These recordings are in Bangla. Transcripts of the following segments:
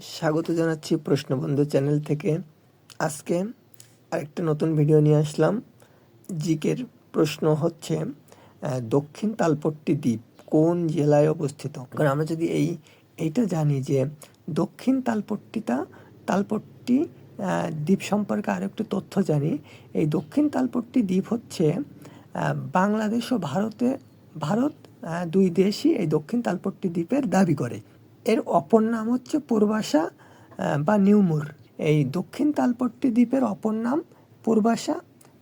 স্বাগত জানাচ্ছি প্রশ্নবন্ধু চ্যানেল থেকে। আজকে আরেকটা নতুন ভিডিও নিয়ে আসলাম। জিকের প্রশ্ন হচ্ছে দক্ষিণ তালপট্টি দ্বীপ কোন জেলায় অবস্থিত? কারণ আমরা যদি এই, এইটা জানি যে দক্ষিণ তালপট্টিটা, তালপট্টি দ্বীপ সম্পর্কে আরেকটু তথ্য জানি। এই দক্ষিণ তালপট্টি দ্বীপ হচ্ছে বাংলাদেশ ও ভারতে, ভারত দুই দেশই এই দক্ষিণ তালপট্টি দ্বীপের দাবি করে। এর অপর নাম হচ্ছে পূর্বাশা বা নিউমুর এই দক্ষিণ তালপট্টি দ্বীপের অপর নাম পূর্বাশা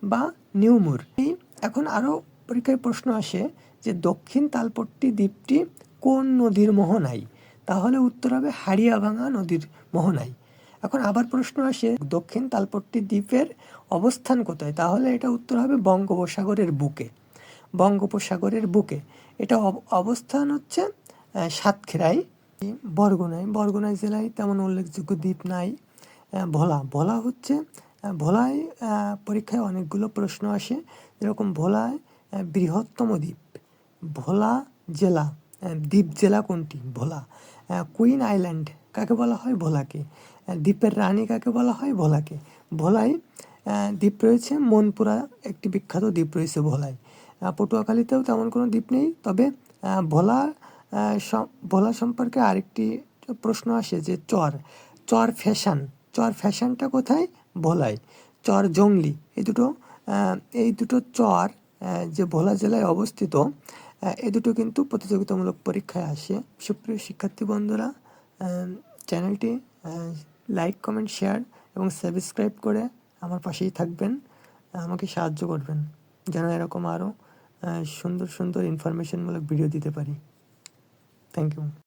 বা নিউমুর এই এখন আরও পরীক্ষায় প্রশ্ন আসে যে দক্ষিণ তালপট্টি দ্বীপটি কোন নদীর মোহনায়? তাহলে উত্তর হবে হাড়িয়াভাঙা নদীর মোহনায়। এখন আবার প্রশ্ন আসে, দক্ষিণ তালপট্টি দ্বীপের অবস্থান কোথায়? তাহলে এটা উত্তর হবে বঙ্গোপসাগরের বুকে। বঙ্গোপসাগরের বুকে। এটা অব- অবস্থান হচ্ছে সাতক্ষীরায়। বরগুনায়। বরগুনায় জেলায় তেমন উল্লেখযোগ্য দ্বীপ নাই। ভোলা। ভোলা হচ্ছে ভোলায় পরীক্ষায় অনেকগুলো প্রশ্ন আসে। যেরকম ভোলায় বৃহত্তম দ্বীপ। ভোলা জেলা দ্বীপ জেলা কোনটি? ভোলা। কুইন আইল্যান্ড কাকে বলা হয়? ভোলাকে। দ্বীপের রানী কাকে বলা হয়? ভোলাকে। ভোলায় দ্বীপ রয়েছে। মনপুরা একটি বিখ্যাত দ্বীপ রয়েছে ভোলায়। পটুয়াখালীতেও তেমন কোনো দ্বীপ নেই। তবে ভোলা ভোলা সম্পর্কে আরেকটি প্রশ্ন আসে যে চর চর ফ্যাশন, চর ফ্যাশনটা কোথায়? ভোলায় চর জংলি এই দুটো এই দুটো চর যে ভোলা জেলায় অবস্থিত এ দুটো কিন্তু প্রতিযোগিতামূলক পরীক্ষায় আসে। সুপ্রিয় শিক্ষার্থী বন্ধুরা চ্যানেলটি লাইক, কমেন্ট, শেয়ার এবং সাবস্ক্রাইব করে আমার পাশেই থাকবেন, আমাকে সাহায্য করবেন, যেন এরকম আরও সুন্দর সুন্দর ইনফরমেশনমূলক ভিডিও দিতে পারি। Thank you.